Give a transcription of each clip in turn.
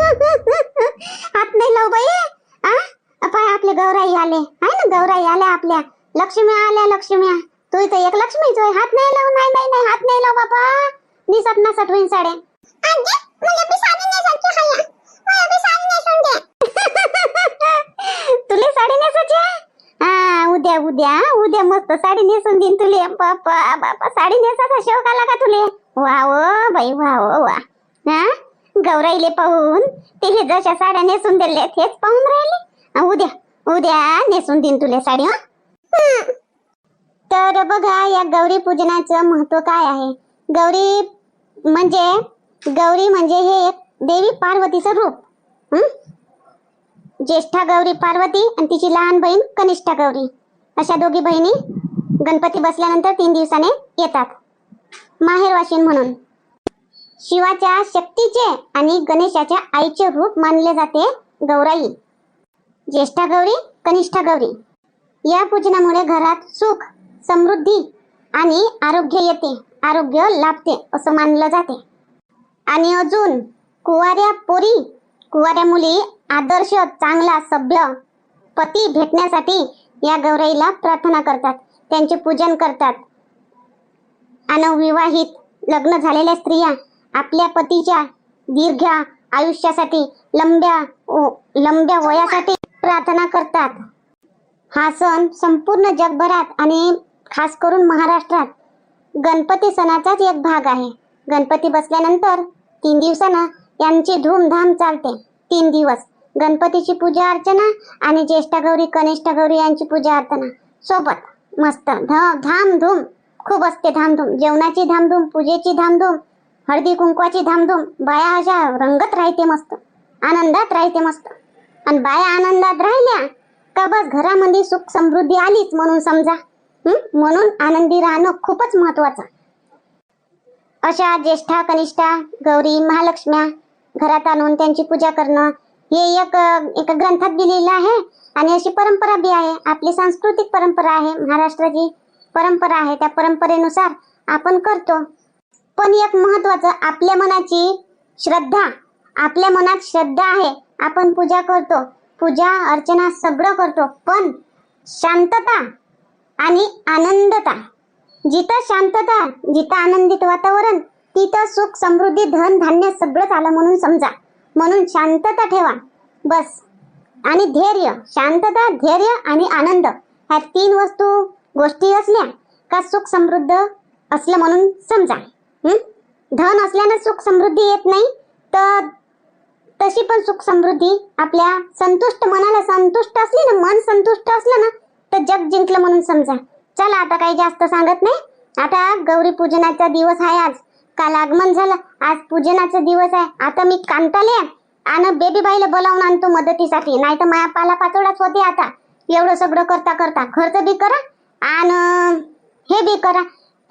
हात नाही लाव बाई. पाय आपले गौराई आले. आहे ना गौराई आल्या आपल्या. लक्ष्मी आल्या लक्ष्म्या तू इथं एक लक्ष्मीच होय. हात नाही लाव नाही नाही नाही. हात नाही लाव बाबा निसट नसट होईन साडे तुले साडी नेसायची? हा उद्या उद्या. उद्या मस्त साडी नेसून देईन तुले. बापा बापा. साडी नेसाचा शौक आला का तुले? वा बाई वा व वा हा गौराईले पाहून ते हे जशा साड्या नेसून दिले तेच पाहून राहिले? उद्या उद्या नेसून देईन तुला साडी तर बघा या गौरी पूजनाचं महत्त्व काय आहे? गौरी म्हणजे गौरी म्हणजे हे एक देवी पार्वतीचं रूप. ज्येष्ठा गौरी पार्वती आणि तिची लहान बहीण कनिष्ठा गौरी. अशा दोघी बहिणी गणपती बसल्यानंतर तीन दिवसाने येतात. माहेरवाशीन म्हणून. शिवाच्या शक्तीचे आणि गणेशाच्या आईचे रूप मानले जाते गौराई. ज्येष्ठा गौरी कनिष्ठा गौरी. या पूजनामुळे घरात सुख समृद्धी आणि आरोग्य येते आरोग्य लाभते असं मानलं जाते. आणि अजून कुवाऱ्या पोरी कुवाऱ्या मुली आदर्श चांगला सभ्य पती भेटण्यासाठी या गौराईला प्रार्थना करतात त्यांचे पूजन करतात. अनविवाहित लग्न झालेल्या स्त्रिया आपल्या पतीच्या दीर्घ आयुष्यासाठी लंब्या लंब्या वयासाठी प्रार्थना करतात. हा सण संपूर्ण जगभरात आणि खास करून महाराष्ट्रात गणपती सणाचाच एक भाग आहे. गणपती बसल्यानंतर तीन दिवसानं यांची धूमधाम चालते. तीन दिवस गणपतीची पूजा अर्चना आणि ज्येष्ठा गौरी कनिष्ठा गौरी यांची पूजा अर्चना. सोबत मस्त ध धामधूम. खूप असते धामधूम. जेवणाची धामधूम पूजेची धामधूम हळदी कुंकवाची धामधूम बाया अशा रंगत राहते मस्त आनंदात राहते मस्त. आणि बाया आनंदात राहिल्या का बस घरामध्ये सुख समृद्धी आलीच म्हणून समजा म्हणून आनंदी राहणं खूपच महत्वाचं. अशा ज्येष्ठा कनिष्ठा गौरी महालक्ष्म्या घरात आणून त्यांची पूजा करणं हे एक एका ग्रंथात दिलेलं आहे आणि अशी परंपरा बी आहे. आपली सांस्कृतिक परंपरा आहे महाराष्ट्राची परंपरा आहे. त्या परंपरेनुसार आपण करतो. पण एक महत्वाचं आपल्या मनाची श्रद्धा. आपल्या मनात श्रद्धा आहे. आपण पूजा करतो. पूजा अर्चना सगळं करतो. पण शांतता आणि आनंदता. जिथं शांतता जिथं आनंदित वातावरण तिथं सुख समृद्धी धन धान्य सगळंच आलं म्हणून समजा. म्हणून शांतता ठेवा. बस. आणि धैर्य. शांतता धैर्य आणि आनंद ह्या तीन वस्तू गोष्टी असल्या का सुख समृद्ध असलं म्हणून समजा. धन असल्यानं सुख समृद्धी येत नाही तर तशी पण सुख समृद्धी आपल्या संतुष्ट मनाला संतुष्ट असली ना मन संतुष्ट असलं ना तर जग जिंकलं म्हणून समजा. चला आता काही जास्त सांगत नाही. आता गौरी पूजनाचा दिवस आहे आज. काल आगमन झालं. आज पूजनाचा दिवस आहे. आता मी कांताले आणि बेबी बाईला बोलावून आणतो मदतीसाठी. नाही तर माया पाला पाचोडाच होते आता. एवढं सगळं करता करता. खर्च बी करा आणि हे बी करा.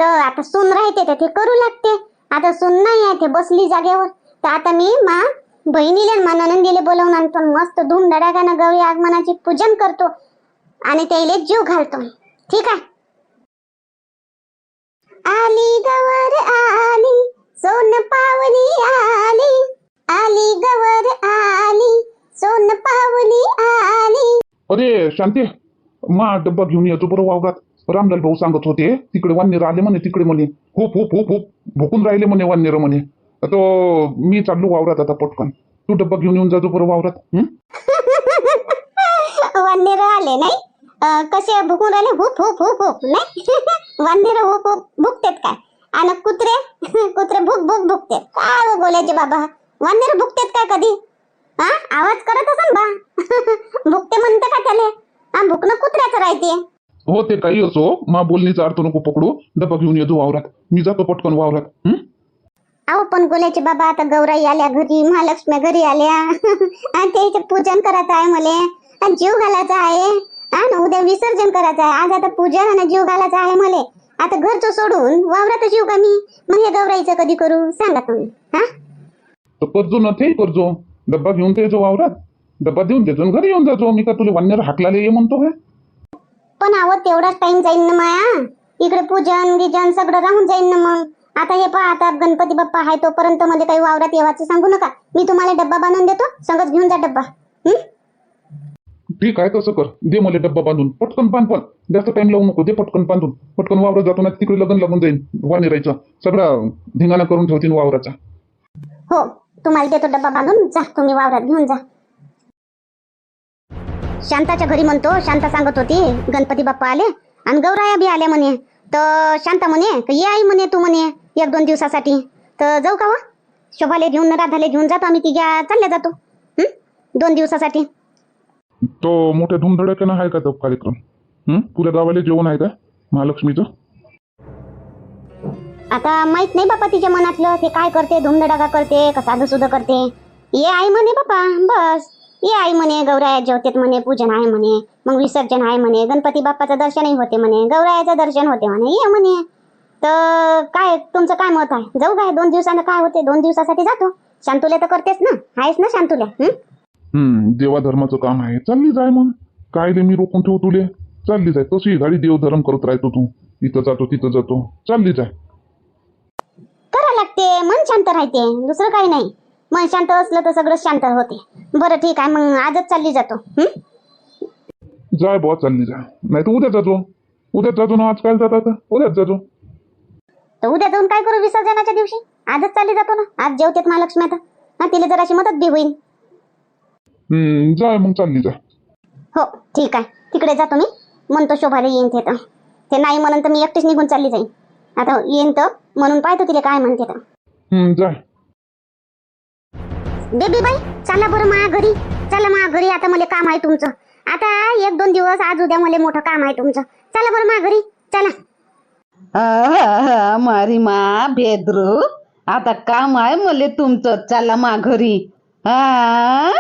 तर आता सून राहते तर ते करू लागते. आता सून नाही आहे ते बसली जागेवर. तर आता मी मा बहिणीला मा ननंदीला बोलवून आणतो मस्त धूम धडाक्यानं गौरी आगमनाची पूजन करतो आणि त्याला जीव घालतो ठीक आहे? आली गवर आली सोन पावली आली. आली गवर आली सोन पावली आली. अरे शांती मा डब्बा घेऊन येतो बरं वावरात. रामलाल भाऊ सांगत होते तिकडे वानेर आले म्हणे तिकडे म्हणे. खूप खूप खूप खूप भुकून राहिले म्हणे वानेर म्हणे. तो मी चाललो वावरात आता पटकन. तू डब्बा घेऊन येऊन जातो बरं वावरात. हं? आले नाही? कसे भुकून राहिले? हुप हुप हुप हुप नाही? वानेर हुप हुप भुकतेत काय? आणि कुत्रे? कुत्रे भुक भुक भुकतेत. काय हो बोलायचे बाबा? वानेर भुकतेत काय कधी? हा? आवाज करत असन बा? भुकते म्हणते का त्याले? हा भुकणं कुत्र्याचं राहते हो ते काही असो. मा बोलणीचा अर्थ नको पकडू. डब्बा घेऊन येतो वावरात. मी जातो पटकन वावरात. हं? अहो पण बोलायचे बाबा आता गौराई आल्या घरी महालक्ष्मी घरी आल्या. आणि त्याचं पूजन करायचं आहे मले. आणि जीव घालायचा आहे. ना उद्या विसर्जन करायचं आहे. आज आता पूजन आणि जीव घालायचा आहे मले. आता घरचं सोडून वावरातच येऊ का मी? मग हे गौराईचं कधी करू? सांगा तुम्ही. हा? तर करजो ना ते करजो. डब्बा घेऊन ते येतो वावरात. डब्बा देऊन देतो आणि घरी येऊन जातो. मी का तुला वानेर हाकलाले ये म्हणतो काय? पण आव तेवढाच टाइम जाईन ना माया. इकडे पूजन गिजन सगळं राहून जाईन ना मग. आता हे पहा आता गणपती बाप्पा आहे तोपर्यंत मला काही वावरात येवाचं सांगू नका. मी तुम्हाला डब्बा बांधून देतो संगच घेऊन जा डब्बा? ठीक आहे तसं कर. दे मला डब्बा बांधून. पटकन बांध पण. जास्त टाइम लावू नको. दे पटकन बांधून. पटकन वावरात जातो ना तिकडे लग्न लागून जाईल वानेरायचं सगळा धिंगाणा करून ठेवतील वावराचा. हो तुम्हाला देतो डब्बा बांधून. जा तुम्ही वावरात घेऊन जा. शांताच्या घरी म्हणतो शांता सांगत होती गणपती बाप्पा आले आणि गौराया बी आल्या म्हणे. तर शांता म्हणे का ये आई म्हणे तू म्हणे एक दोन दिवसासाठी. तर जाऊ का वा? शोभाले घेऊन राधाले घेऊन जातो आम्ही तिघ्या चालल्या जातो? दोन दिवसासाठी. तो मोठ्या धुमधडाक्यानं आहे का तो कार्यक्रम? हं? पुऱ्या गावाला जेवण आहे का महालक्ष्मीचं? आता माहीत नाही बापा तिच्या मनातलं ते काय करते धुमधडाका करते का साधू सुध करते. ये आई म्हणे बापा बस. ये आई म्हणे गौराया जेवतेत म्हणे पूजन आहे म्हणे मग विसर्जन आहे म्हणे गणपती बाप्पाचं दर्शनही होते म्हणे गौरायाचं दर्शन होते म्हणे ये म्हणे. तर काय तुमचं काय मत आहे? जाऊ काय दोन दिवसानं काय होते? दोन दिवसासाठी जातो. शांतुल्या तर करतेस ना? आहेस ना शांतुल्या हं? हम्म देवा धर्माचं काम आहे. चालली जाय मग. काय ले मी रोखून ठेवू तुले. चालली जाय. तशी गाडी देवधर्म करत राहतो तू. इथं जातो तिथं जातो. चालली जाय. करा लागते. मन शांत राहते. दुसरं काही नाही. मन शांत असलं तर सगळं शांत होते. बरं ठीक आहे. मग आजच चालली जातो. हं? जाय बुवा चालली जाय. नाही तर उद्या जातो. उद्याच जातो ना आज काय जात आता. उद्याच जातो. तर उद्या जाऊन काय करू विसर्जनाच्या दिवशी? आजच चालली जातो ना. आज जेवतेत महालक्ष्मी आता. हा तिला जराशी मदत बी होईल हम्म जाय मग चालली जाय. हो ठीक आहे. तिकडे जातो मी. म्हणतो शोभाला येईन ते तर. ते नाही म्हणून तर मी एकटीच निघून चालली जाईन. आता येईन तर म्हणून पाहतो तिला काय म्हणते तर. हम्म जाय. बेबी बाई चला बरं मा घरी. चला मा घरी आता मला काम आहे तुमचं. आता एक दोन दिवस आज उद्या मला मोठं काम आहे तुमचं. चला बरं मा घरी चला. मारी मा बेद्रू आता काम आहे मले तुमचं चला मा घरी. हा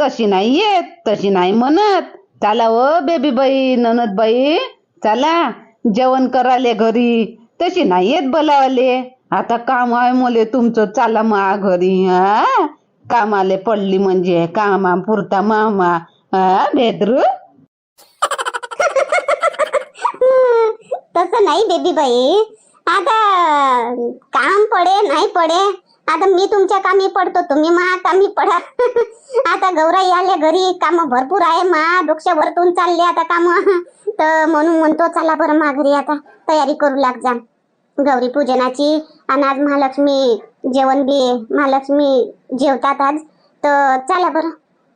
तशी नाही येत तशी नाही म्हणत. चला ओ बेबी बाई ननद बाई चला. जेवण कराले घरी तशी नाही येत बोलावले. आता काम आहे मले तुमचं चला मा घरी हा. कामाले पडली म्हणजे कामा पुरता मामा भेदरू तसं नाही बेबी बाई. आता काम पडे नाही पडे आता मी तुमच्या कामी पडतो तुम्ही मा कामी पडा. आता गौराई आले घरी काम भरपूर आहे मा डोक्ष भरतून चालले आता काम. तर म्हणून म्हणतो चला बरं मा घरी आता तयारी करू लाग जा. गौरी पूजनाची आणि आज महालक्ष्मी जेवण बी महालक्ष्मी जेवतात आज. तर चला बरं.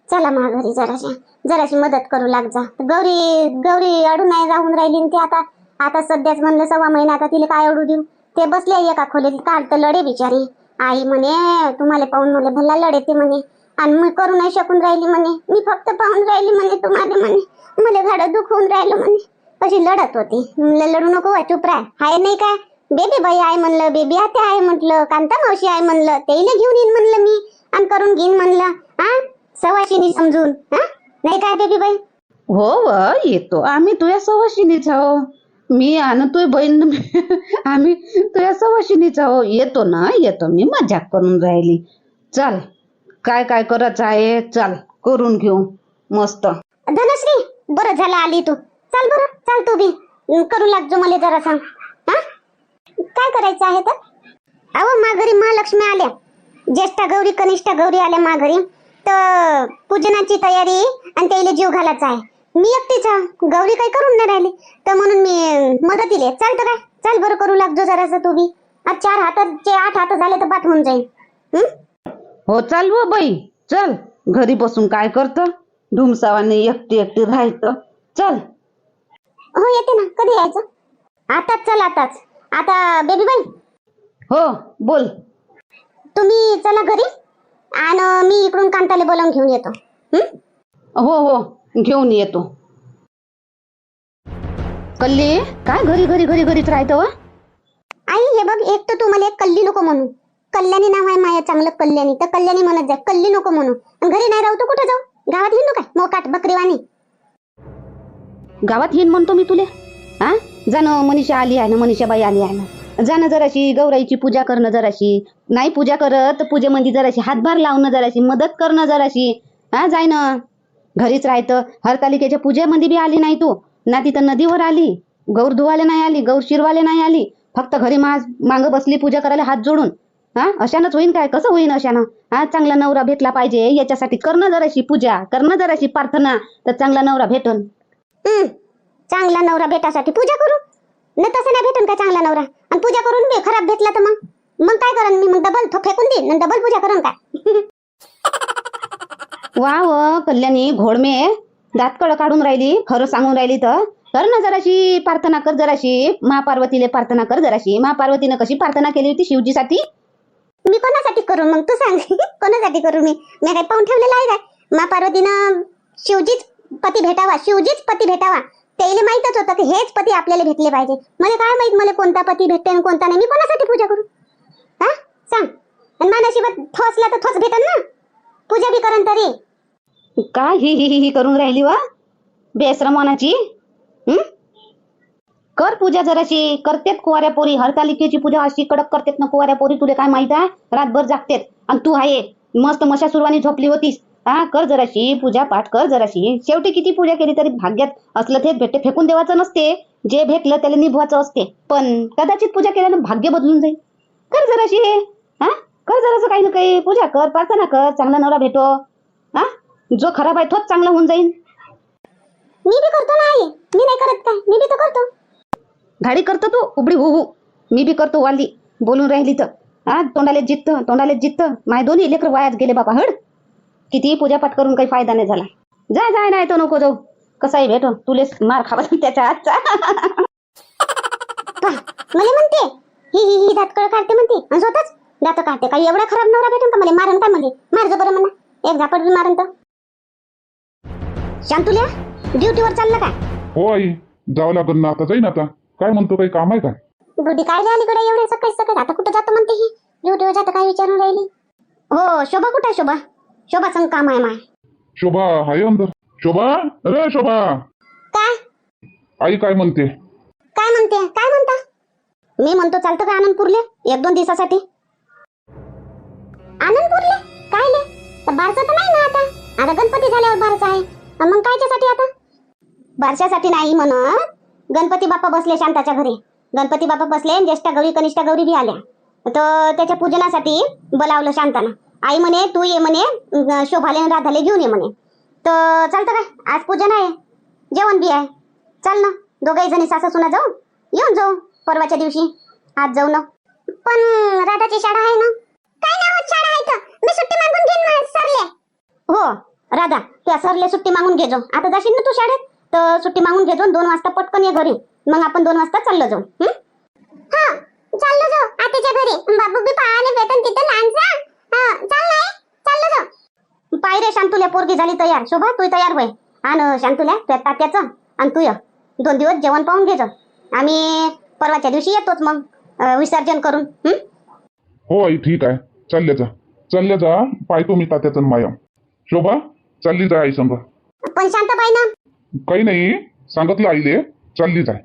चला मा घरी जराशी. जराशी मदत करू लाग जा. गौरी गौरी अडू नाही राहून राहिली ते आता. आता सध्याच म्हणलं सव्वा महिना आता तिला काय अडू देऊ? ते बसले एका खोलीत. काल तर लढे बिचारी. आई म्हणे तुम्हाला पाहून मला भल्ला लढे ते म्हणे. आणि मी करू नाही शकून राहिली म्हणे. मी फक्त पाहून राहिली म्हणे तुम्हाला म्हणे. मला झाडं दुखवून राहिलं म्हणे. अशी लढत होती? लढू नको चुप राह. हाय नाही काय बेबी बाई आहे म्हणलं बेबी आत्या आहे म्हटलं कांता मावशी आहे म्हणलं तेला घेऊन येईन म्हणलं मी आणि करून घेईन म्हणलं हा? सवाशिनी समजून हा? नाही काय बेबी बाई? हो व येतो. आम्ही तुझ्या सवाशिनीच आहो. मी आणि तुझी बहीण आम्ही तुझ्या सवाशिनीच आहो. येतो ना येतो. मी मजाक करून राहिली. चल काय काय करायचं आहे? चल करून घेऊ. मस्त. धनश्री बरं झालं आली तू. चाल बरं चाल तू बी. करू लागजो मला जरा सांग. काय करायचं आहे तर? अहो माघारी महालक्ष्मी आल्या. ज्येष्ठा गौरी कनिष्ठा गौरी आल्या माघारी. तर पूजनाची तयारी आणि त्याला जीव घालायचा आहे. मी एकटीच. गौरी काही करून नाही राहिली. तर म्हणून मी मदतीले चालतं काय? चाल बरं करू लागजो जरासं तू बी. आज चार हाताचे आठ हात झाले तर पाठ होऊन जाईल हं? हो चाल व बाई. चल. घरी बसून काय करत? धुमसावाने एकटी एकटी राहायचं चल. हो येते ना. कधी यायचं? आताच चल आताच. आता बेबी बाई हो बोल. तुम्ही चला घरी आणि मी इकडून कांताले बोलावून घेऊन येतो. हं? हो हो घेऊन येतो. कल्ली काय घरी घरी घरी घरीच राहतो आई हे बघ एक तर तू मला एक कल्ली नको म्हणू. कल्याणी नाव आहे माया चांगलं कल्याणी तर कल्याणी म्हणत जाय कल्ली नको म्हणू. आणि घरी नाही राहू तर कुठं जाऊ? गावात येऊ काय? मोकाट बकरीवाणी. गावात येईन म्हणतो मी तुले. हा? जाणं मनीषा आली आहे ना मनीषाबाई आली आहे ना. जाणं जराशी गौराईची पूजा करणं जराशी. नाही पूजा करत पूजेमध्ये जराशी हातभार लावणं जराशी मदत करणं जराशी. हा जाय ना घरीच राहतं हरतालिकेच्या पूजेमध्ये बी आली नाही तू. ना तिथं नदीवर आली. गौर धुवाले नाही आली गौर शिरवाले नाही आली. फक्त घरी मा मागं बसली पूजा करायला हात जोडून. हा अशानंच होईन काय? कसं होईन अशानं? हा चांगला नवरा भेटला पाहिजे. याच्यासाठी करणं जराशी पूजा करणं जराशी प्रार्थना. तर चांगला नवरा भेटन. चांगला नवरा भेटासाठी पूजा करू? न तसं नाही भेटून का चांगला नवरा? आणि पूजा करून बी खराब भेटला तर मग? मग काय करण मी? मग डबल फेकून देईन डबल पूजा करून काय? वा व कल्याणी घोडमे दातकळ काढून राहिली खरं सांगून राहिली तर. कर ना जराशी प्रार्थना कर जराशी. महापार्वतीले प्रार्थना कर जराशी. महापार्वतीनं कशी प्रार्थना केली होती शिवजीसाठी? मी कोणासाठी करू मग? तू सांग. कोणासाठी करू मी? मी काही पाहून ठेवलेलं आहे काय? मा पार्वतीनं शिवजीच पती भेटावा. शिवजीच पती भेटावा. त्याला माहितच होतं की हेच पती आपल्याला भेटले पाहिजे. मला काय माहीत मला कोणता पती भेटते आणि कोणता नाही? मी कोणासाठी पूजा करू? हा? सांग. आणि मानशिवात ठोसला तर ठोस भेटन ना? पूजा बी करन तरी. काय ही ही ही ही करून राहिली वा? बेश्रमानाची हम्म कर पूजा जराशी. करतेत कुवाऱ्या पोरी. हरतालिकेची पूजा अशी कडक करतेत ना कुवाऱ्या पोरी. तुला काय माहीत आहे? रातभर जागतेत. आणि तू आहे मस्त मशा सुरवानी झोपली होतीस. हा कर जराशी पूजा पाठ कर जराशी. शेवटी किती पूजा केली तरी भाग्यात असलं तेच भेटते. फेकून देवाचं नसते. जे भेटलं त्याला निभवायचं असते. पण कदाचित पूजा केल्यानं भाग्य बदलून जाईल. कर जराशी. हा? कर जरासं काही ना काही. पूजा कर प्रार्थना कर चांगला नवरा भेटो. हा? जो खराब आहे तोच चांगला होऊन जाईल मी बी करतो ना आई. मी नाही करत काय? मी बी तर करतो. घाडी करतो तू उबडी हु हु. मी बी करतो वाली. बोलून राहिली तर. हा? तोंडाले जित्त तोंडाले जित्त. माय दोन्ही लेकर वायात गेले बाबा. हड. किती पूजापाठ करून काही फायदा नाही झाला. जा जाय नाही तो नको जाऊ. कसाही भेटो. तुले मार खावा त्याच्या हातचा मला म्हणते. ही ही ही दातकळ काढते म्हणते. आणि स्वतःच दात काढते. काही एवढा खराब नवरा भेटून का मला? मारण का मध्ये मार जो बरं म्हणा. एक झापड बी मारण तर. शांतुल्या ड्युटीवर चाललं काय हो आई. जावं लागेल ना. आता जाईन आता. काय म्हणतो काही काम आहे का? बुद्धी काय झाली कडे एवढे सकाळी सकाळी. आता कुठं जातो म्हणते ही? ड्युटीवर जातं काय विचारून राहिली? हो शोभा कुठे आहे शोभा? शोभा संग काम आहे माय. शोभा हाय अंदर. शोभा? अरे शोभा. काय? आई काय म्हणते? काय म्हणते? काय म्हणता? मी म्हणतो चालतं का आनंदपूरले? एक दोन दिवसासाठी. आनंदपूरले? काय ले? बारसा तर नाही ना आता. आता गणपती झाल्यावर बारसा आहे. अन मग कायच्यासाठी आता? बारशासाठी नाही म्हणत. गणपती बाप्पा बसले शांताच्या घरी. गणपती बाप्पा बसले ज्येष्ठा गौरी कनिष्ठा गौरी बी आल्या. तर त्याच्या पूजनासाठी बोलावलं शांतानं. आई म्हणे तू ये म्हणे शोभाले राधाले घेऊन ये म्हणे. तर चालतं काय आज पूजन आहे. जेवण बी आहे. चाल ना दोघाही जणी सासा सुना जाऊ. येऊन जाऊ परवाच्या दिवशी. आज जाऊ ना. पण राधाची शाळा आहे ना? काय नाव शाळा आहे तर मी सुट्टी मागून घेईन ना सरले. हो राधा त्या सरले सुट्टी मागून घे आता जाशील ना तू शाळेत? तर सुट्टी मागून घे दोन वाजता पटकन ये घरी. मग आपण दोन वाजता चाललो जाऊ. हा चाललो जाऊ. आत्याच्या घरी बाबू बी पाहायला भेटन तिथं लहानसा हा चाल नाही चाललो रे शांतुल्या पोरगी झाली तयार. शोभा तू तयार होय. आणि शांतुल्या त्या तात्याचं आणि तू ये. दोन दिवस जेवण पाहून घे आम्ही परवाच्या दिवशी येतोच मग विसर्जन करून. हं? आई ठीक आहे. चालले जा. चालले जा पाहतो मी तात्याचं माया. शोभा चालली जा आई संग. पण शांताबाई ना? काही नाही सांगितलं आईले चालली जाय.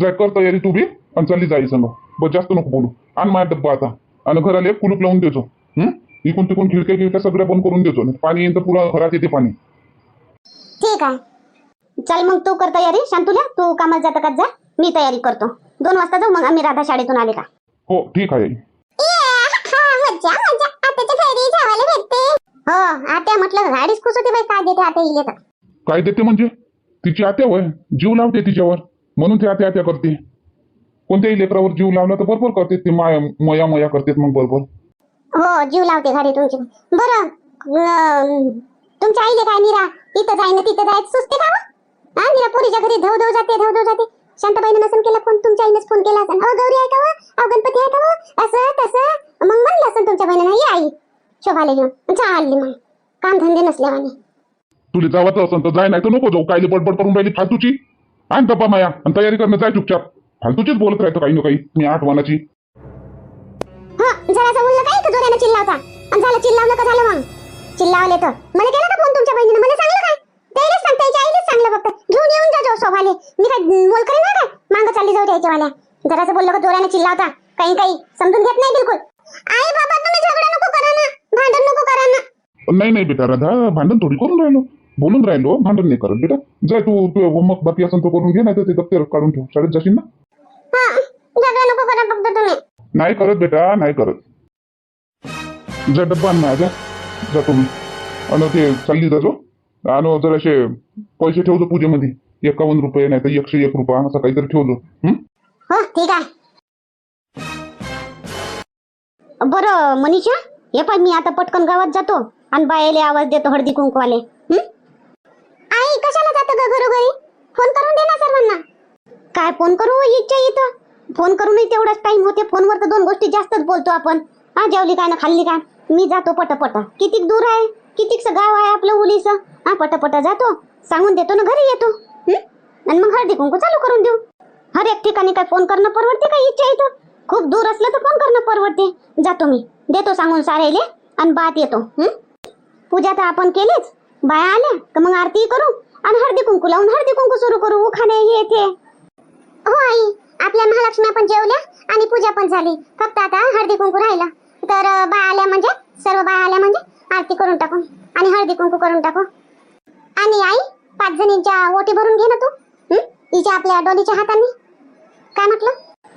जाय कर तयारी तू बी आणि चालली जाई संग. बस जास्त नको बोलू. आण माझा डब्बा आता. आणि घराला कुलूप लावून देतो. हं? इकून तिकून खिडक्या खिडक्या सगळ्या बंद करून देतो. नाही पाणी येईन तर पुरा घरात येते पाणी. ठीक आहे. चल मग तू कर तयारी. शांतुल्या तू कामाला जातं का? जा. मी तयारी करतो. दोन वाजता जाऊ मग आम्ही राधा शाळेतून आले का? हो ठीक आहे. आई मज्जा मज्जा आत्याच्या घरी जेवायला भेटते. हो आत्या म्हटलं गाडीच खुश होती बाई काय देते आता इले तर? काय देते म्हणजे? तिची आत्या होय. जीव लावते तिच्यावर. म्हणून ती आत्या आत्या करते. कोणत्याही लेकरावर जीव लावला तर बरोबर करते. ते माया मया मया करतेत मग बरोबर. हो जीव लावते गाडी तुमची. बरं अं, तुमच्या आईले काय निरा? इथं जाय ना तिथं जाय. सुचते का हो? हा निरा पोरीच्या घरी धव धव जाते धव धव जाते. शांताबाईने नसन केला फोन? तुमच्या आईनेच फोन केला असेल अहो गौरी आहे का हो? अहो गणपती आहे का हो? असं तसं. मग म्हणलं असेल तुमच्या बहिणीनं ये आई शोभाले घेऊन. चालली मग. काम धंदे नसल्यावाने. तुला जावाचं असेल तर जाय नाही तर नको जाऊ. कायले बडबड करून राहिली फालतूची. आण डब्बा माया आणि तयारी करणं जाय चुपचाप. फालतूचीच बोलत राहतो काही ना काही मी आठवणाची. हा जरासा बोललं काय का जोरानं चिल्लावता? आणि झालं चिल्लावलं का झालं मग. चिल्लावले तर. मला केला का फोन तुमच्या बहिणीने? मला सांगलं काय? त्यालाच सांगता याच्या आईलाच सांगलं फक्त. घेऊन येऊन जा जो शोभाले मी काय बोल करेन ना काय मागं चालली जाऊ द्यायच्या वाल्या जरासं बोललं का जोरानं चिल्लावता. काही काही समजून घेत नाही बिलकुल. आई बाबा तुम्ही झगडा नको करा ना. भांडण नको करा ना. नाही नाही बेटा राधा भांडण थोडी करून राहिलो. बोलून राहिलो भांडण नाही करत बेटा. जाय तू तू होमवर्क बाकी असेल तो करून घे नाही तर ते दप्तर काढून ठेव. शाळेत जाशील ना? हा झगडा नको करा नाही करत बेटा नाही करत. जा डब्बा आण माझा जातो मी आणि ते चालली जातो आणि जराशे पैसे ठेवतो पूजेमध्ये एकावन्न रुपये नाही तर एकशे एक रुपया असं काहीतरी ठेवतो. हो? ठीक आहे. बरं मनीषा हे पाय मी आता पटकन गावात जातो आणि बायाले आवाज देतो हळदी कुंकवाले. आई कशाला जातो ग घरोघरी? फोन करून दे ना सर्वांना. काय फोन करू इच्छा इथं? फोन करूनही तेवढाच टाइम होते. फोनवर तर दोन गोष्टी जास्तच बोलतो आपण. हा जेवली काय ना खाल्ली काय? मी जातो पटपट. कितीक दूर आहे? कितीकचं गाव आहे आपलं उलीस हा पटापट जातो. सांगून देतो ना घरी येतो. आणि मग हळदी कुंकू चालू करून देऊ. हर एक ठिकाणी काय फोन करणं परवडते का? इच्छा इथं खूप दूर असलं तर फोन करणं परवडते. जातो मी. देतो सांगून सारेले आणि बात येतो. पूजा तर आपण केलीच. बाया आल्या तर मग आरती करू? आणि हळदी कुंकू लावून हळदी कुंकू सुरू करू. उखाणे हे ते. हो आई. आपल्या महालक्ष्मी पण जेवल्या आणि पूजा पण झाली. फक्त आता हळदी कुंकू राहिला. तर अं, बाया आल्या म्हणजे सर्व बाया आल्या म्हणजे आरती करून टाकू. आणि हळदी कुंकू करून टाकू. आणि आई पाच जणींच्या ओटी भरून घे ना तू. हिच्या आपल्या डोलीच्या हाताने. काय म्हटलं?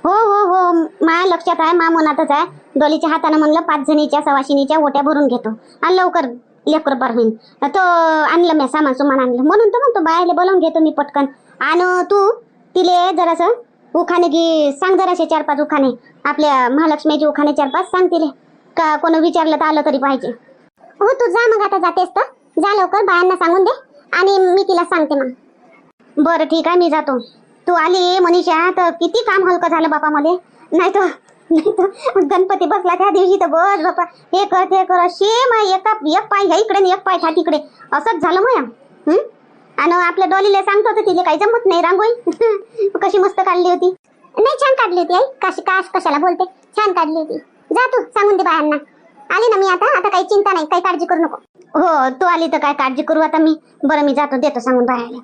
हो हो हो. माझ्या लक्षात आहे मा मनातच आहे. डोलीच्या हाताने म्हणलं पाच जणीच्या सवाशिनीच्या ओट्या भरून घेतो. आणि लवकर लेकर बार होईल तो आणलं मी सामान सुमान आणलं. म्हणून तर म्हणतो बायाले बोलावून घेतो मी पटकन. आणि तू तिले जरासं उखाणे की सांग जराशे चार पाच उखाणे. आपल्या महालक्ष्मीचे उखाणे चार पाच सांग तिले. का कोण विचारलं तर आलं तरी पाहिजे. हो तू जा मग आता जातेस तर. जा लवकर बायांना सांगून दे. आणि मी तिला सांगते मग. बरं ठीक आहे मी जातो. तू आली मनीषा तर किती काम हलकं झालं बापा मध्ये नाही तर नाही तर गणपती बसला त्या दिवशी तर बस बापा. हे कर ते कर. असे मग एका एक पाय ह्या इकडे एक पाय ह्या तिकडे. असंच झालं मग हम्म आणि आपल्या डॉलीला सांगत होतं तिला काही जमत नाही रांगोळी. कशी मस्त काढली होती. नाही छान काढली होती आई. कशी काश कशाला बोलते. छान काढली होती. जा तू सांगून दे बायांना. आली ना मी आता. आता काही चिंता नाही काही काळजी करू नको. हो तू आली तर काय काळजी करू आता मी? बरं मी जातो देतो सांगून बाहेर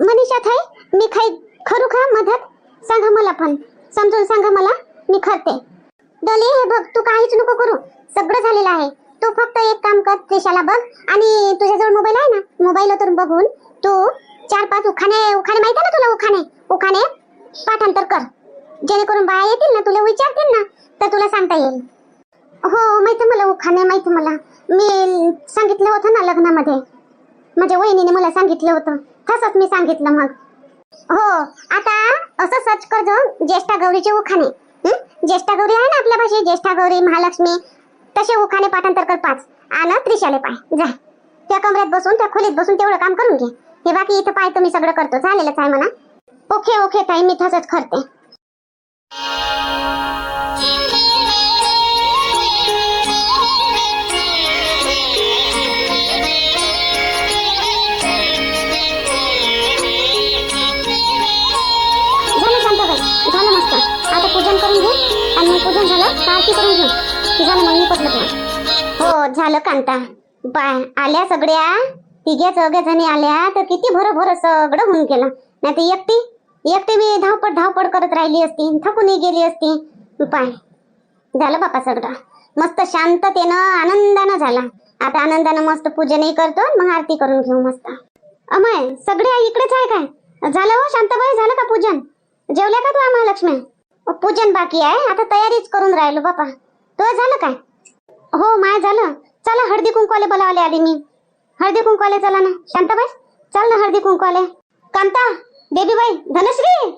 मनीषा थाई मी खाई खरू खा मदत? सांगा मला पण. समजून सांगा मला. मी खरते. डोली हे बघ तू काहीच नको करू. सगळं झालेलं आहे. तू फक्त एक काम कर त्रिशाला बघ. आणि तुझ्याजवळ मोबाईल आहे ना? मोबाईलवर बघून तू चार पाच उखाणे उखाणे माहिती आहे ना तुला उखाणे? उखाणे पाठांतर कर. जेणेकरून बाया येतील ना तुला विचारतील ना तर तुला सांगता येईल. हो माहिती मला उखाणे माहिती मला. मी सांगितलं होतं ना लग्नामध्ये. माझ्या वहिनीने मला सांगितलं होतं. तसंच मी सांगितलं मग. हो आता असं सर्च कर जो ज्येष्ठा गौरीचे उखाणे. ज्येष्ठा गौरी आहे ना आपल्या भाषेत ज्येष्ठा गौरी महालक्ष्मी तसे उखाने पाठांतर कर पाच. आणि त्रिशाले पाय. जा. त्या कमऱ्यात बसून त्या खोलीत बसून तेवढं काम करून घे. हे बाकी इथं पाय तुम्ही सगळं करतो. झालेलंच आहे म्हणा. ओके ओके ताई मी तसंच करते. झालं शांताबाई. झालं मस्त. आता पूजन करून घे आणि पूजन झालं आरती करून घे. की झालं मग मी पटलं तुला हो झालं कांता. बाय आल्या सगळ्या. तिघ्या चौघ्या जणी आल्या तर किती भर भर सगळं होऊन गेलं. नाही तर एकटी एकटी मी धावपट धावपट करत राहिली असती थकूनही गेली असती. पाय. झालं बापा सगळं. मस्त शांततेनं आनंदानं झाला. आता आनंदानं मस्त पूजनही करतो मग आरती करून घेऊ मस्त. अमय सगळे इकडेच आहे काय? झालं हो शांताबाई झालं का पूजन? जेवल्या का तू महालक्ष्मी लक्ष्मी पूजन बाकी आहे. आता तयारीच करून राहिलो बापा. तो झालं काय? हो माय झालं. चला हळदी कुंकवाले बोलावले आधी मी. हळदी कुंकवाले चला ना. शांताबाई चल ना हळदी कुंकवाले. कांता बेबी बाई धनश्री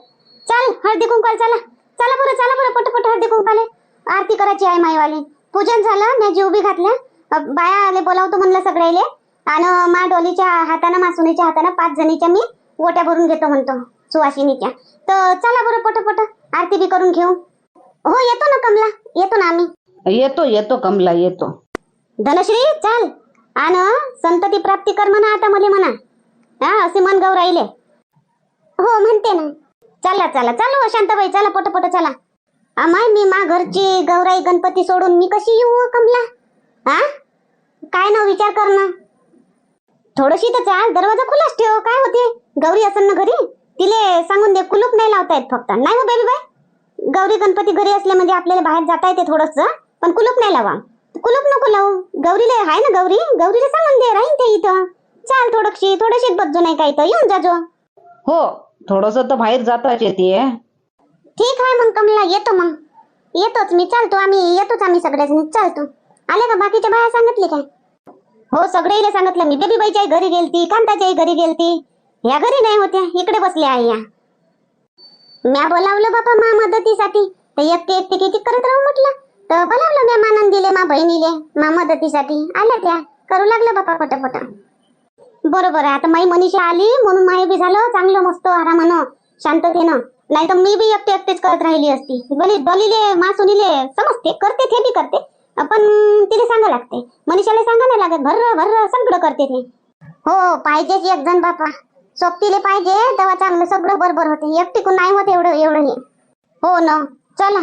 चल हळदी कुंकवाले चला. चला बरं चला बरं पटपट हळदी कुंकवाले. आरती करायची आहे माईवाली. पूजन झालं मी जीव बी घातल्या. बाया आले बोलावतो म्हणलं सगळ्याले. आणि मा डोलीच्या हातानं मासुनीच्या हातानं पाच जणीच्या मी गोट्या भरून घेतो म्हणतो सुवासिनीच्या तर चला बरं पटपट आरती बी करून घेऊ. हो येतो ना कमला. येतो ना आम्ही. येतो येतो कमला येतो. धनश्री चल. आण संतती प्राप्ती कर म्हणा आता मुली म्हणा. हा असे मन गौराईले हो म्हणते ना. चला चला चालू हो, शांताबाई चला पटपट चला. अमाय मी मा घरची गौराई गणपती सोडून मी कशी येऊ हो, कमला? हा? काय ना विचार कर ना थोडीशी तर चाल दरवाजा खुलाच ठेव काय होते? गौरी असन ना घरी? तिले सांगून दे कुलूप नाही लावता येत फक्त. नाही हो बेबी बाय गौरी गणपती घरी असले म्हणजे आपल्याला बाहेर जाता येते थोडस. पण कुलूप नाही लावा. कुलूप नको लावू. गौरीला आहे ना गौरी? गौरीला सांगून दे राहीन ते इथं. चाल थोडीशी थोडीशी बज्जू नाही काय इथं. येऊन जाजो. हो थोडस तर बाहेर जाताच येते. ठीक आहे मग कमला येतो मग. येतोच मी. चालतो आम्ही येतोच आम्ही सगळेजण. चालतो आले का बाकीच्या बाया सांगितले काय? हो सगळेले सांगितलं. मी बेबी बाईच्याही घरी गेलती कांताच्याही घरी गेलती. या घरी नाही होत्या. इकडे बसल्या आहे या. म्या बोलावलं बापा मा मदतीसाठी. तर एकटी एकटी किती करत राहू म्हटलं? तर बोलावलं म्या मानन दिले मा बहिणीले मा मदतीसाठी. आल्या त्या. करू लागलं बापा पटापट. बरोबर आहे. आता माई मनीषा आली म्हणून माय बी झालं. चांगलं मस्त आरामानं शांततेनं. नाही तर मी बी एकटे एकटेच करत राहिली असती. बली बलीले मा सुनीले समजते. करते ते बी करते. पण तिला सांगा लागते. मनीषाला सांगा नाही लागत. भर भर सगळं करते ते. हो पाहिजेच एक जण बापा. सोबतीले पाहिजे तेव्हा चांगलं सगळं बरोबर होते. एकटी कोण नाही होत एवढं एवढं हे. हो ना. चला.